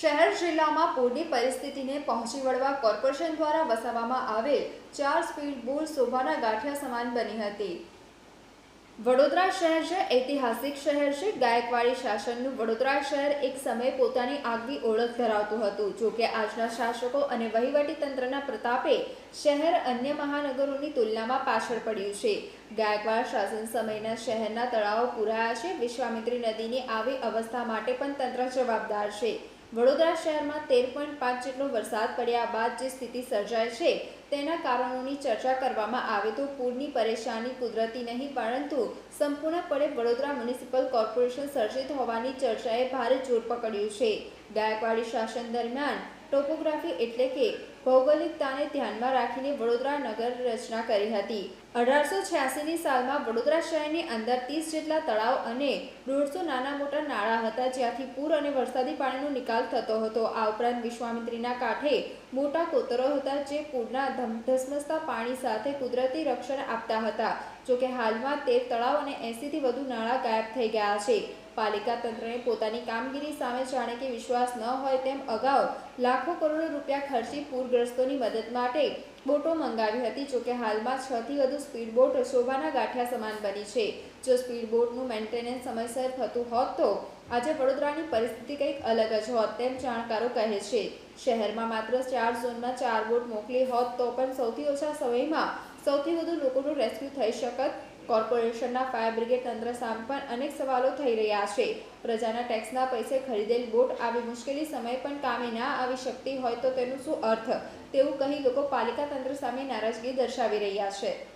શહેર જિલ્લામાં પૂરની પરિસ્થિતિને પહોંચી વળવા કોર્પોરેશન દ્વારા વસાવવામાં આવેલ ચાર સ્પીડ બોટ શોભાના ગાંઠિયા સમાન બની હતી. વડોદરા શહેર છે ઐતિહાસિક શહેર છે. ગાયકવાડી શાસનનું વડોદરા શહેર એક સમયે પોતાની આગવી ઓળખ ધરાવતું હતું. જો કે આજના શાસકો અને વહીવટી તંત્રના પ્રતાપે શહેર અન્ય મહાનગરોની તુલનામાં પાછળ પડ્યું છે. ગાયકવાડ શાસન સમયના શહેરના તળાવો પુરાયા છે. વિશ્વામિત્રી નદીની આવી અવસ્થા માટે પણ તંત્ર જવાબદાર છે. વડોદરા શહેરમાં તેર પોઈન્ટ પાંચ જેટલો વરસાદ પડ્યા બાદ જે સ્થિતિ સર્જાય છે, તેના કારણોની ચર્ચા કરવામાં આવે તો પૂરની પરેશાની કુદરતી નહીં, પરંતુ સંપૂર્ણપણે વડોદરા મ્યુનિસિપલ કોર્પોરેશન સર્જિત હોવાની ચર્ચાએ ભારે જોર પકડ્યું છે. ગાયકવાડી શાસન દરમિયાન ટોપોગ્રાફી એટલે કે ભૌગોલિકતાને ધ્યાનમાં રાખીને વડોદરા નગર રચના કરી હતી. અઢારસો છ્યાસીની સાલમાં વડોદરા શહેરની અંદર ત્રીસ જેટલા તળાવ અને દોઢસો નાના મોટા નાળા હતા, જ્યાંથી પૂર અને વરસાદી પાણીનો નિકાલ થતો હતો. આ ઉપરાંત વિશ્વામિત્રીના કાંઠે મોટા કોતરો હતા, જે પૂરના ધમધસમસતા પાણી સાથે કુદરતી રક્ષણ આપતા હતા. જોકે હાલમાં તેર તળાવ અને એંસીથી વધુ નાળા ગાયબ થઈ ગયા છે. પાલિકા તંત્રને પોતાની કામગીરી સામે જાણે કે વિશ્વાસ ન હોય તેમ અગાઉ લાખો કરોડો રૂપિયા ખર્ચી પૂરગ્રસ્તોની મદદ માટે બોટો મંગાવી હતી જોકે હાલમાં છ થી વધુ સ્પીડ બોટ શોભાના ગાંઠિયા સમાન બની છે. જો સ્પીડ બોટનું મેન્ટેનન્સ સમયસર થતું હોત તો આજે વડોદરાની પરિસ્થિતિ કંઈક અલગ જ હોત, તેમ જાણકારો કહે છે. શહેરમાં માત્ર ચાર ઝોનમાં ચાર બોટ મોકલી હોત તો પણ સૌથી ઓછા સમયમાં સૌથી વધુ લોકોનું રેસ્ક્યુ થઈ શકત. કોર્પોરેશનના ફાયર બ્રિગેડ તંત્ર સામે પણ અનેક સવાલો થઈ રહ્યા છે. પ્રજાના ટેક્સના પૈસે ખરીદેલ બોટ આવી મુશ્કેલી સમય પણ કામે ના આવી શકતી હોય તો તેનું શું અર્થ? તેવું કહી લોકો પાલિકા તંત્ર સામે નારાજગી દર્શાવી રહ્યા છે.